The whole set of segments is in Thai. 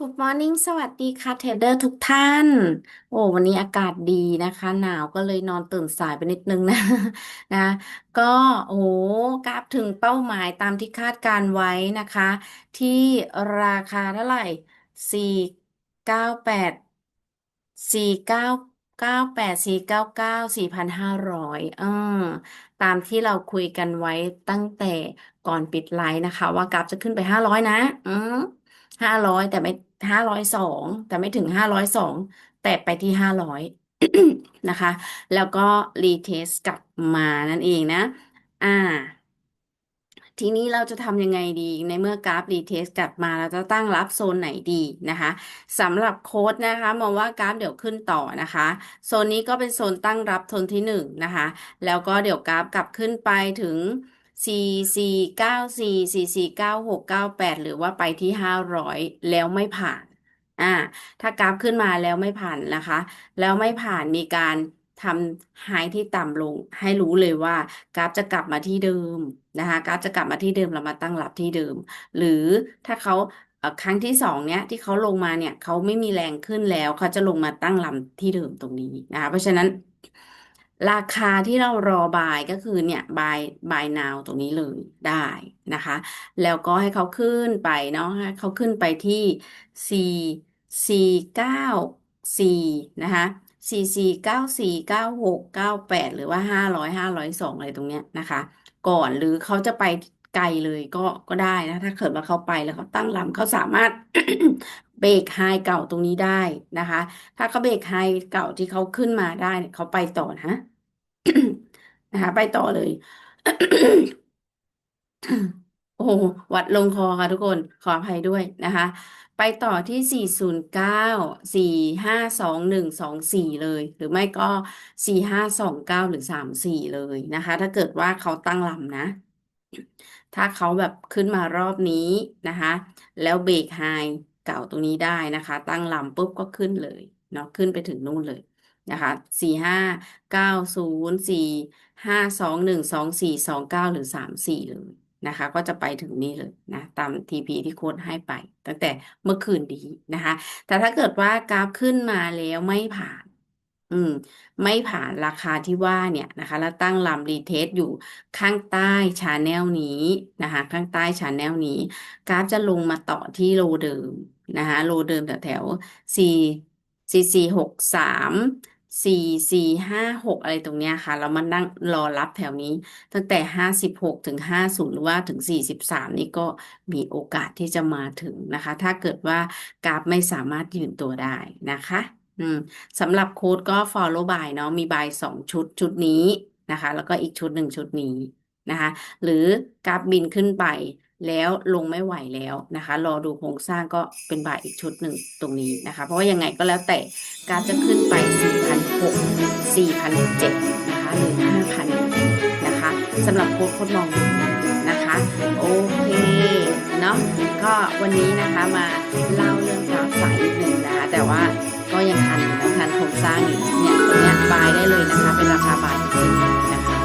Good morning สวัสดีค่ะเทรดเดอร์ทุกท่าน โอ้วันนี้อากาศดีนะคะ หนาวก็เลยนอนตื่นสายไปนิดนึงนะ นะ ก็โอ้กราฟถึงเป้าหมายตามที่คาดการไว้นะคะ ที่ราคาเท่าไหร่สี่เก้าแปดสี่เก้าเก้าแปดสี่เก้าเก้าสี่พันห้าร้อยเออตามที่เราคุยกันไว้ตั้งแต่ก่อนปิดไลน์นะคะ ว่ากราฟจะขึ้นไปห้าร้อยนะ อืม ห้าร้อยแต่ไม่ห้าร้อยสองแต่ไม่ถึงห้าร้อยสองแต่ไปที่ห้าร้อยนะคะ แล้วก็รีเทสกลับมานั่นเองนะ อ่า ทีนี้เราจะทำยังไงดีในเมื่อกราฟรีเทสกลับมาเราจะตั้งรับโซนไหนดีนะคะสำหรับโค้ดนะคะมองว่ากราฟเดี๋ยวขึ้นต่อนะคะ โซนนี้ก็เป็นโซนตั้งรับโซนที่หนึ่งนะคะ แล้วก็เดี๋ยวกราฟกลับขึ้นไปถึง สี่สี่เก้าสี่สี่สี่เก้าหรือว่าไปที่ห้าร้อยแล้วไม่ผ่าน อ่า ถ้ากราฟขึ้นมาแล้วไม่ผ่านนะคะ แล้วไม่ผ่านมีการทำไฮที่ต่ำลง ให้รู้เลยว่ากราฟจะกลับมาที่เดิมนะคะ กราฟจะกลับมาที่เดิมเรามาตั้งรับที่เดิม หรือถ้าเขาครั้งที่สองเนี้ยที่เขาลงมาเนี่ยเขาไม่มีแรงขึ้นแล้วเขาจะลงมาตั้งลำที่เดิมตรงนี้นะคะเพราะฉะนั้น ราคาที่เรารอบายก็คือเนี่ยบายบายนาวตรงนี้เลยได้นะคะ แล้วก็ให้เขาขึ้นไปเนาะให้เขาขึ้นไปที่สี่สี่เก้าสี่นะคะสี่สี่เก้าสี่เก้าหกเก้าแปดหรือว่าห้าร้อยห้าร้อยสองอะไรตรงเนี้ยนะคะ ก่อนหรือเขาจะไปไกลเลยก็ก็ได้นะ ถ้าเกิดว่าเขาไปแล้วเขาตั้งลำเขาสามารถ เบรกไฮเก่าตรงนี้ได้นะคะ ถ้าเขาเบรกไฮเก่าที่เขาขึ้นมาได้เนี่ยเขาไปต่อนะนะคะ ไปต่อเลย โอ้วัดลงคอค่ะทุกคนขออภัยด้วยนะคะ ไปต่อที่สี่ศูนย์เก้าสี่ห้าสองหนึ่งสองสี่เลย หรือไม่ก็สี่ห้าสองเก้าหรือสามสี่เลยนะคะ ถ้าเกิดว่าเขาตั้งลำนะถ้าเขาแบบขึ้นมารอบนี้นะคะ แล้วเบรกไฮ เก่าตรงนี้ได้นะคะ ตั้งลำปุ๊บก็ขึ้นเลยเนาะขึ้นไปถึงนู่นเลยนะคะสี่ห้าเก้าศูนย์สี่ห้าสองหนึ่งสองสี่สองเก้าหรือสามสี่เลยนะคะ ก็จะไปถึงนี่เลยนะตาม TP ที่โค้ดให้ไป ตั้งแต่เมื่อคืนดีนะคะ แต่ถ้าเกิดว่ากราฟขึ้นมาแล้วไม่ผ่าน อืม ไม่ผ่านราคาที่ว่าเนี่ยนะคะ แล้วตั้งลำรีเทสอยู่ข้างใต้ชาแนลนี้นะคะ ข้างใต้ชาแนลนี้ กราฟจะลงมาต่อที่โลเดิมนะคะ โลเดิมแถวแถวสี่สี่สี่หกสามสี่สี่ห้าหกอะไรตรงเนี้ยค่ะเรามานั่งรอรับแถวนี้ ตั้งแต่ห้าสิบหกถึงห้าศูนย์หรือว่าถึงสี่สิบสามนี่ก็มีโอกาสที่จะมาถึงนะคะ ถ้าเกิดว่ากราฟไม่สามารถยืนตัวได้นะคะ อืมสำหรับโค้ดก็ follow by เนาะมี by สองชุดชุดนี้นะคะ แล้วก็อีกชุดหนึ่งชุดนี้นะคะ หรือกราฟบินขึ้นไปแล้วลงไม่ไหวแล้วนะคะ รอดูโครงสร้างก็เป็นบ่ายอีกชุดหนึ่งตรงนี้นะคะ เพราะว่ายังไงก็แล้วแต่กราฟจะขึ้นไป4,600 4,700นะคะหรือ 5,000 นะคะสำหรับโค้ดทดลองนะคะ โอเค เนาะก็วันนี้นะคะมาเล่าเรื่อง ราฟสายนิดหนึ่งนะคะ แต่ว่าก็ยังทันยังทันโครงสร้างอยู่เนี่ยตรงเนี้ยบายได้เลยนะคะ เป็นราคาบายจริงๆนะคะ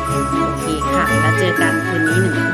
โอเคค่ะ แล้วเจอกันคืนนี้หนึ่ง